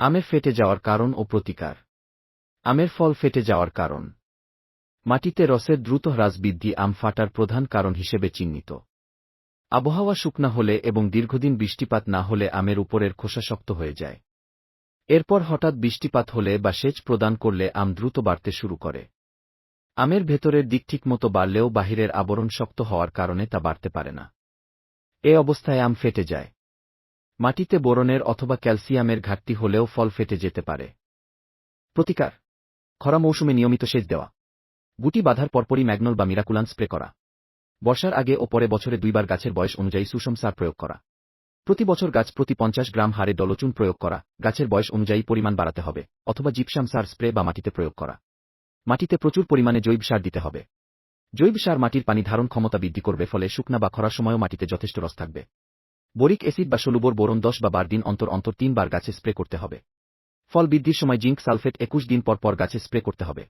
আমের ফেটে যাওয়ার কারণ ও প্রতিকার। আমের ফল ফেটে যাওয়ার কারণ। মাটিতে রসের দ্রুত হ্রাস বৃদ্ধি আম ফাটার প্রধান কারণ হিসেবে চিহ্নিত। আবহাওয়া শুকনা হলে এবং দীর্ঘদিন বৃষ্টিপাত না হলে আমের উপরের খোসা শক্ত হয়ে যায়। এরপর হঠাৎ বৃষ্টিপাত হলে বা সেচ প্রদান করলে আম দ্রুত বাড়তে শুরু করে। আমের ভেতরের দিক ঠিকমতো বাড়লেও বাহিরের আবরণ শক্ত হওয়ার কারণে তা বাড়তে পারে না। এ অবস্থায় আম ফেটে যায়। মাটিতে বোরনের অথবা ক্যালসিয়ামের ঘাটতি হলেও ফল ফেটে যেতে পারে। প্রতিকার, খরা মৌসুমে নিয়মিত সেচ দেওয়া। গুটি বাঁধার পরপরই ম্যাগনল বা মিরাকুলান স্প্রে করা। বর্ষার আগে ও পরে বছরে দুইবার গাছের বয়স অনুযায়ী সুষম সার প্রয়োগ করা। প্রতি বছর গাছ প্রতি পঞ্চাশ গ্রাম হারে ডলচুন প্রয়োগ করা। গাছের বয়স অনুযায়ী পরিমাণ বাড়াতে হবে অথবা জিপসাম সার স্প্রে বা মাটিতে প্রয়োগ করা। মাটিতে প্রচুর পরিমাণে জৈব সার দিতে হবে। জৈব সার মাটির পানি ধারণ ক্ষমতা বৃদ্ধি করবে ফলে শুকনা বা খরার সময়ও মাটিতে যথেষ্ট রস থাকবে। বরিক অ্যাসিড বা সলুবর বোরন দশ বা বার দিন অন্তর অন্তর তিনবার গাছে স্প্রে করতে হবে। ফল বৃদ্ধির সময় জিঙ্ক সালফেট একুশ দিন পর পর গাছে স্প্রে করতে হবে।